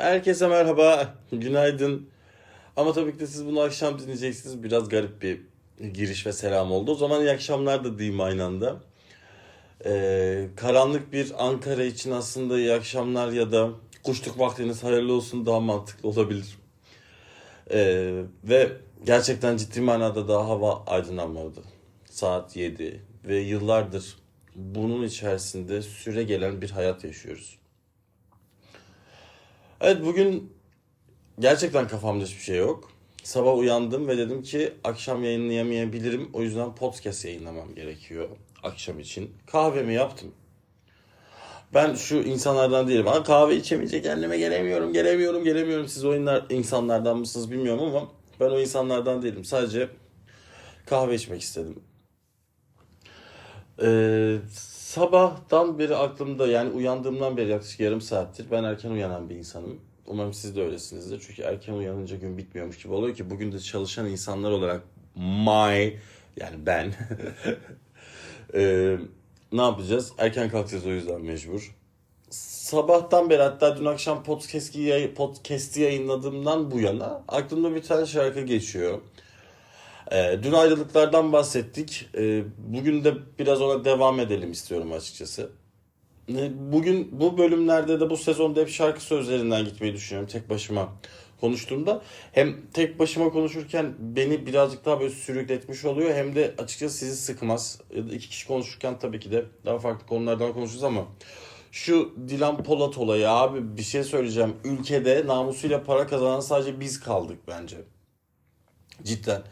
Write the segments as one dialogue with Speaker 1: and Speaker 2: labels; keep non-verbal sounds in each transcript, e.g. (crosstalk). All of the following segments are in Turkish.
Speaker 1: Herkese merhaba, günaydın. Ama tabii ki de siz bunu akşam dinleyeceksiniz. Biraz garip bir giriş ve selam oldu. O zaman iyi akşamlar da diyeyim aynı anda. Ee, karanlık bir Ankara için aslında iyi akşamlar ya da kuşluk vaktiniz hayırlı olsun daha mantıklı olabilir. Ee, ve gerçekten ciddi manada daha hava aydınlanmadı. Saat 7 ve yıllardır bunun içerisinde süre gelen bir hayat yaşıyoruz. Evet bugün gerçekten kafamda hiçbir şey yok. Sabah uyandım ve dedim ki akşam yayınlayamayabilirim. O yüzden podcast yayınlamam gerekiyor akşam için. Kahvemi yaptım. Ben şu insanlardan değilim. Ha, kahve içemeyecek kendime gelemiyorum, gelemiyorum, gelemiyorum. Siz o inler- insanlardan mısınız bilmiyorum ama ben o insanlardan değilim. Sadece kahve içmek istedim. Ee, sabahtan beri aklımda yani uyandığımdan beri yaklaşık yarım saattir ben erken uyanan bir insanım. Umarım siz de öylesinizdir. Çünkü erken uyanınca gün bitmiyormuş gibi oluyor ki bugün de çalışan insanlar olarak my yani ben (laughs) Ee, ne yapacağız? Erken kalkacağız o yüzden mecbur. Sabahtan beri hatta dün akşam podcast'i podcast'i yayınladığımdan bu yana aklımda bir tane şarkı geçiyor. Ee, dün ayrılıklardan bahsettik. Ee, bugün de biraz ona devam edelim istiyorum açıkçası. Ee, Bugün bu bölümlerde de bu sezonda hep şarkı sözlerinden gitmeyi düşünüyorum tek başıma konuştuğumda. Hem tek başıma konuşurken beni birazcık daha böyle sürükletmiş oluyor hem de açıkçası sizi sıkmaz. Ya da iki kişi konuşurken tabii ki de daha farklı konulardan konuşuruz ama şu Dilan Polat olayı abi bir şey söyleyeceğim. Ülkede namusuyla para kazanan sadece biz kaldık bence. Cidden.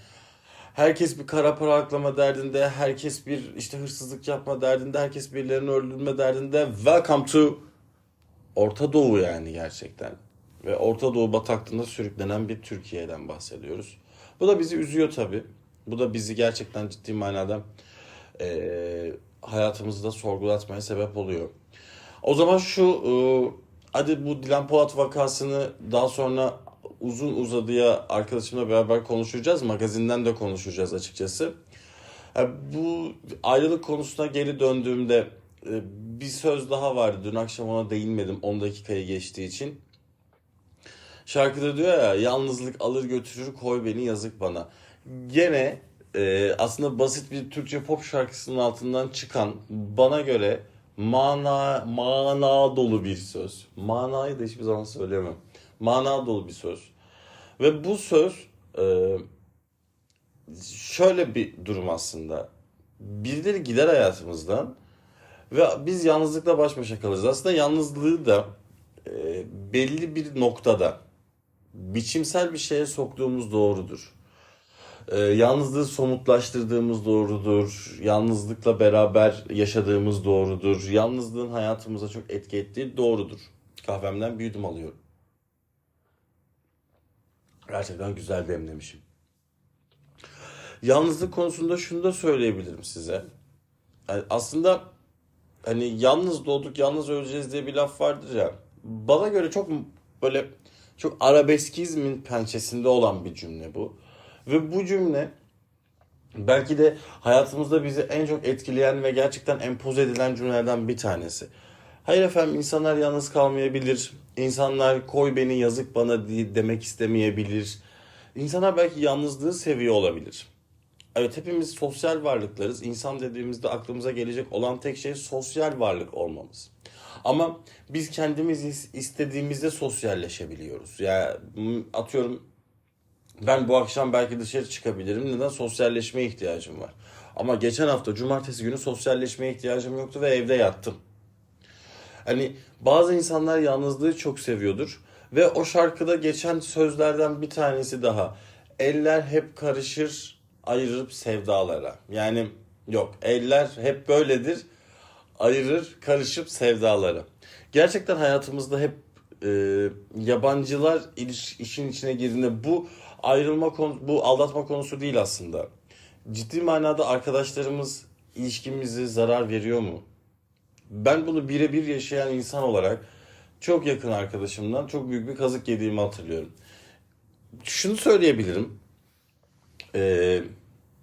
Speaker 1: Herkes bir kara para aklama derdinde, herkes bir işte hırsızlık yapma derdinde, herkes birilerini öldürme derdinde. Welcome to Orta Doğu yani gerçekten. Ve Orta Doğu bataklığında sürüklenen bir Türkiye'den bahsediyoruz. Bu da bizi üzüyor tabii. Bu da bizi gerçekten ciddi manada eee hayatımızda sorgulatmaya sebep oluyor. O zaman şu e, hadi bu Dilan Polat vakasını daha sonra uzun uzadıya arkadaşımla beraber konuşacağız. Magazinden de konuşacağız açıkçası. Bu ayrılık konusuna geri döndüğümde e, bir söz daha vardı. Dün akşam ona değinmedim 10 dakikayı geçtiği için. Şarkıda diyor ya yalnızlık alır götürür koy beni yazık bana. Gene e, aslında basit bir Türkçe pop şarkısının altından çıkan bana göre mana mana dolu bir söz. Manayı da hiçbir zaman söyleyemem. Mana dolu bir söz. Ve bu söz e, şöyle bir durum aslında. Birileri gider hayatımızdan ve biz yalnızlıkla baş başa kalırız. Aslında yalnızlığı da e, belli bir noktada biçimsel bir şeye soktuğumuz doğrudur. Ee, yalnızlığı somutlaştırdığımız doğrudur. Yalnızlıkla beraber yaşadığımız doğrudur. Yalnızlığın hayatımıza çok etki ettiği doğrudur. Kahvemden bir yudum alıyorum. Gerçekten güzel demlemişim. Yalnızlık konusunda şunu da söyleyebilirim size. Yani aslında hani yalnız doğduk yalnız öleceğiz diye bir laf vardır ya. Bana göre çok böyle çok arabeskizmin pençesinde olan bir cümle bu. Ve bu cümle belki de hayatımızda bizi en çok etkileyen ve gerçekten empoze edilen cümlelerden bir tanesi. Hayır efendim insanlar yalnız kalmayabilir. İnsanlar koy beni yazık bana diye demek istemeyebilir. İnsanlar belki yalnızlığı seviyor olabilir. Evet hepimiz sosyal varlıklarız. İnsan dediğimizde aklımıza gelecek olan tek şey sosyal varlık olmamız. Ama biz kendimiz is- istediğimizde sosyalleşebiliyoruz. Yani atıyorum ben bu akşam belki dışarı çıkabilirim. Neden? Sosyalleşmeye ihtiyacım var. Ama geçen hafta cumartesi günü sosyalleşmeye ihtiyacım yoktu ve evde yattım. Hani bazı insanlar yalnızlığı çok seviyordur. Ve o şarkıda geçen sözlerden bir tanesi daha. Eller hep karışır ayırıp sevdalara. Yani yok eller hep böyledir ayırır karışıp sevdalara. Gerçekten hayatımızda hep e, yabancılar iliş, işin içine girdiğinde bu ayrılma konu, bu aldatma konusu değil aslında. Ciddi manada arkadaşlarımız ilişkimize zarar veriyor mu? Ben bunu birebir yaşayan insan olarak çok yakın arkadaşımdan çok büyük bir kazık yediğimi hatırlıyorum. Şunu söyleyebilirim. Ee,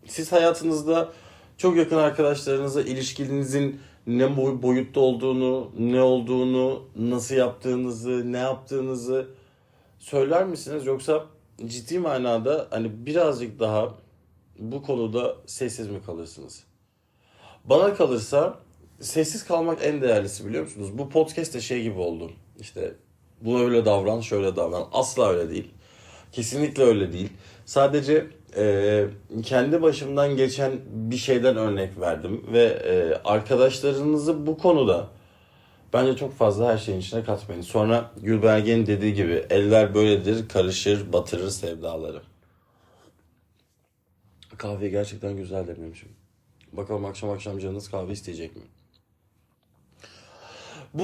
Speaker 1: siz hayatınızda çok yakın arkadaşlarınıza ilişkinizin ne boy- boyutta olduğunu, ne olduğunu, nasıl yaptığınızı, ne yaptığınızı söyler misiniz? Yoksa ciddi manada hani birazcık daha bu konuda sessiz mi kalırsınız? Bana kalırsa sessiz kalmak en değerlisi biliyor musunuz? Bu podcast de şey gibi oldu. İşte buna öyle davran, şöyle davran. Asla öyle değil. Kesinlikle öyle değil. Sadece e, kendi başımdan geçen bir şeyden örnek verdim ve e, arkadaşlarınızı bu konuda bence çok fazla her şeyin içine katmayın. Sonra Gülbergen'in dediği gibi eller böyledir, karışır, batırır sevdaları. Kahve gerçekten güzel dememişim. Bakalım akşam akşam canınız kahve isteyecek mi? Bu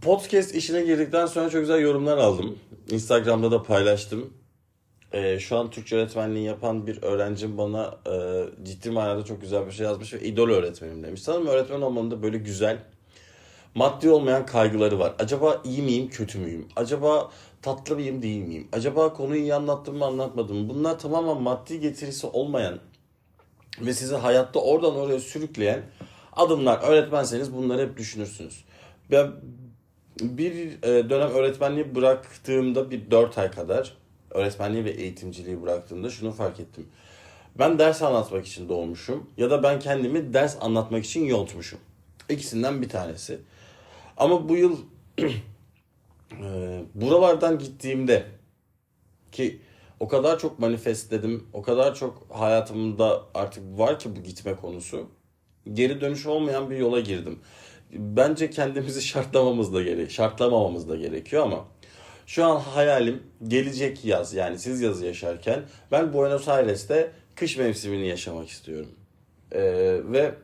Speaker 1: podcast işine girdikten sonra çok güzel yorumlar aldım. Instagram'da da paylaştım. Ee, şu an Türkçe öğretmenliği yapan bir öğrencim bana e, ciddi manada çok güzel bir şey yazmış ve idol öğretmenim demiş. Sanırım öğretmen olmanın da böyle güzel maddi olmayan kaygıları var. Acaba iyi miyim, kötü müyüm? Acaba tatlı mıyım, değil miyim? Acaba konuyu iyi anlattım mı, anlatmadım mı? Bunlar tamamen maddi getirisi olmayan ve sizi hayatta oradan oraya sürükleyen adımlar. Öğretmenseniz bunları hep düşünürsünüz. Ben bir e, dönem öğretmenliği bıraktığımda bir 4 ay kadar öğretmenliği ve eğitimciliği bıraktığımda şunu fark ettim. Ben ders anlatmak için doğmuşum ya da ben kendimi ders anlatmak için yontmuşum. İkisinden bir tanesi. Ama bu yıl (clears throat) e, buralardan gittiğimde ki o kadar çok manifestledim, o kadar çok hayatımda artık var ki bu gitme konusu. Geri dönüş olmayan bir yola girdim. Bence kendimizi (laughs) şartlamamız da gerek, şartlamamamız da gerekiyor ama şu an hayalim gelecek yaz yani siz yazı yaşarken ben Buenos Aires'te kış mevsimini yaşamak istiyorum. Ee, ve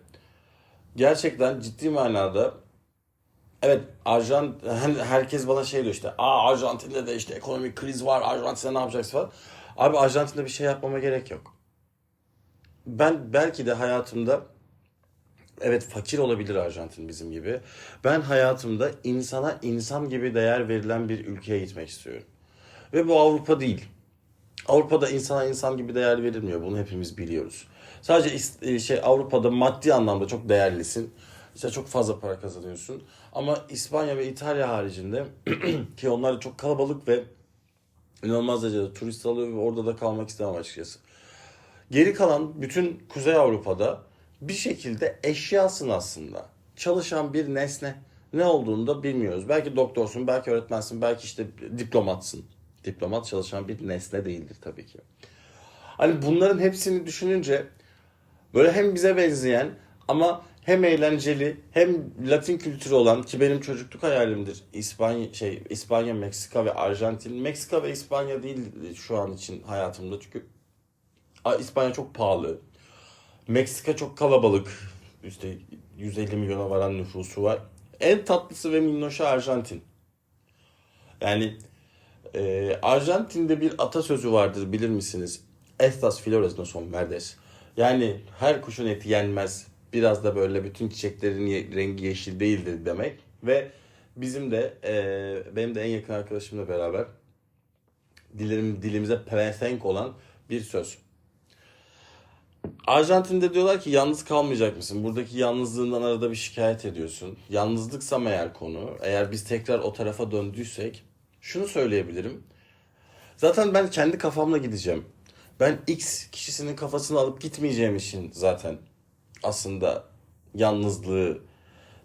Speaker 1: gerçekten ciddi manada Evet Arjant herkes bana şey diyor işte Aa Arjantin'de de işte ekonomik kriz var Arjantin'de ne yapacaksın falan. Abi Arjantin'de bir şey yapmama gerek yok. Ben belki de hayatımda evet fakir olabilir Arjantin bizim gibi. Ben hayatımda insana insan gibi değer verilen bir ülkeye gitmek istiyorum. Ve bu Avrupa değil. Avrupa'da insana insan gibi değer verilmiyor. Bunu hepimiz biliyoruz. Sadece e, şey Avrupa'da maddi anlamda çok değerlisin. İşte çok fazla para kazanıyorsun. Ama İspanya ve İtalya haricinde (clears throat) ki onlar da çok kalabalık ve inanılmaz derecede turist alıyor ve orada da kalmak istemem açıkçası. Geri kalan bütün Kuzey Avrupa'da bir şekilde eşyasın aslında. Çalışan bir nesne. Ne olduğunu da bilmiyoruz. Belki doktorsun, belki öğretmensin, belki işte diplomatsın. Diplomat çalışan bir nesne değildir tabii ki. Hani bunların hepsini düşününce böyle hem bize benzeyen ama hem eğlenceli hem Latin kültürü olan ki benim çocukluk hayalimdir. İspanya şey İspanya, Meksika ve Arjantin. Meksika ve İspanya değil şu an için hayatımda çünkü İspanya çok pahalı. Meksika çok kalabalık. İşte 150 milyona varan nüfusu var. En tatlısı ve minnoşu Arjantin. Yani e, Arjantin'de bir atasözü vardır bilir misiniz? Estas flores no son verdes. Yani her kuşun eti yenmez. Biraz da böyle bütün çiçeklerin rengi yeşil değildir demek. Ve bizim de e, benim de en yakın arkadaşımla beraber dilerim, dilimize pelesenk olan bir söz. Arjantin'de diyorlar ki yalnız kalmayacak mısın? Buradaki yalnızlığından arada bir şikayet ediyorsun. Yalnızlıksam eğer konu, eğer biz tekrar o tarafa döndüysek şunu söyleyebilirim. Zaten ben kendi kafamla gideceğim. Ben X kişisinin kafasını alıp gitmeyeceğim için zaten aslında yalnızlığı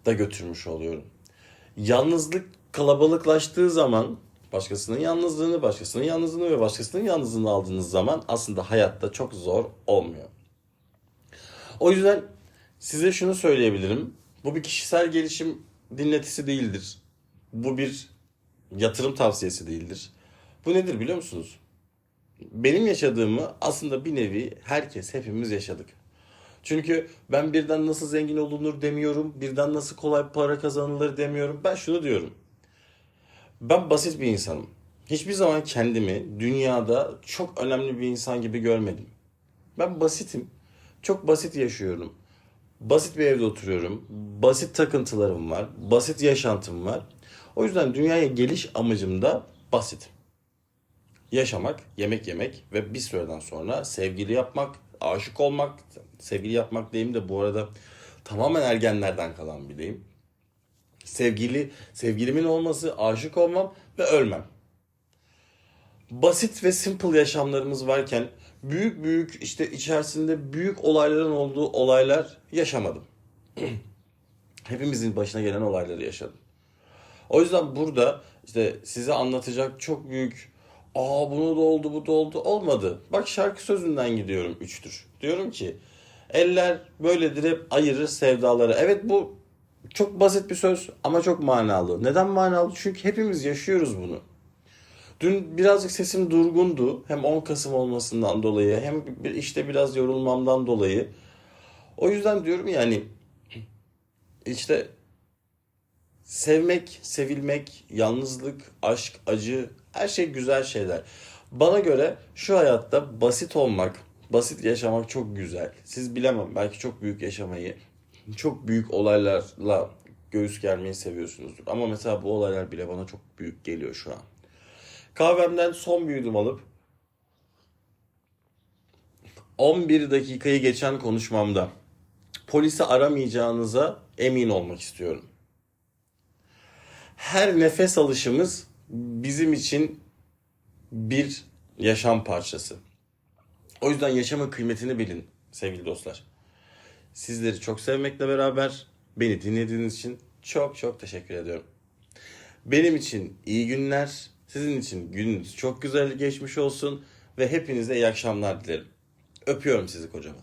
Speaker 1: da götürmüş oluyorum. Yalnızlık kalabalıklaştığı zaman başkasının yalnızlığını, başkasının yalnızlığını ve başkasının yalnızlığını aldığınız zaman aslında hayatta çok zor olmuyor. O yüzden size şunu söyleyebilirim. Bu bir kişisel gelişim dinletisi değildir. Bu bir yatırım tavsiyesi değildir. Bu nedir biliyor musunuz? Benim yaşadığımı aslında bir nevi herkes hepimiz yaşadık. Çünkü ben birden nasıl zengin olunur demiyorum. Birden nasıl kolay para kazanılır demiyorum. Ben şunu diyorum. Ben basit bir insanım. Hiçbir zaman kendimi dünyada çok önemli bir insan gibi görmedim. Ben basitim. Çok basit yaşıyorum. Basit bir evde oturuyorum. Basit takıntılarım var. Basit yaşantım var. O yüzden dünyaya geliş amacım da basit. Yaşamak, yemek yemek ve bir süreden sonra sevgili yapmak, aşık olmak. Sevgili yapmak deyim de bu arada Tamamen ergenlerden kalan bir deyim. Sevgili, sevgilimin olması, aşık olmam ve ölmem. Basit ve simple yaşamlarımız varken büyük büyük işte içerisinde büyük olayların olduğu olaylar yaşamadım. (clears throat) Hepimizin başına gelen olayları yaşadım. O yüzden burada işte size anlatacak çok büyük aa bunu da oldu bu da oldu olmadı. Bak şarkı sözünden gidiyorum üçtür. Diyorum ki eller böyledir hep ayırır sevdaları. Evet bu çok basit bir söz ama çok manalı. Neden manalı? Çünkü hepimiz yaşıyoruz bunu. Dün birazcık sesim durgundu. Hem 10 Kasım olmasından dolayı hem işte biraz yorulmamdan dolayı. O yüzden diyorum yani işte sevmek, sevilmek, yalnızlık, aşk, acı her şey güzel şeyler. Bana göre şu hayatta basit olmak, basit yaşamak çok güzel. Siz bilemem belki çok büyük yaşamayı, çok büyük olaylarla göğüs germeyi seviyorsunuzdur. Ama mesela bu olaylar bile bana çok büyük geliyor şu an. Kahvemden son bir yudum alıp 11 dakikayı geçen konuşmamda polisi aramayacağınıza emin olmak istiyorum. Her nefes alışımız bizim için bir yaşam parçası. O yüzden yaşamın kıymetini bilin sevgili dostlar. Sizleri çok sevmekle beraber beni dinlediğiniz için çok çok teşekkür ediyorum. Benim için iyi günler, sizin için gününüz çok güzel geçmiş olsun ve hepinize iyi akşamlar dilerim. Öpüyorum sizi kocaman.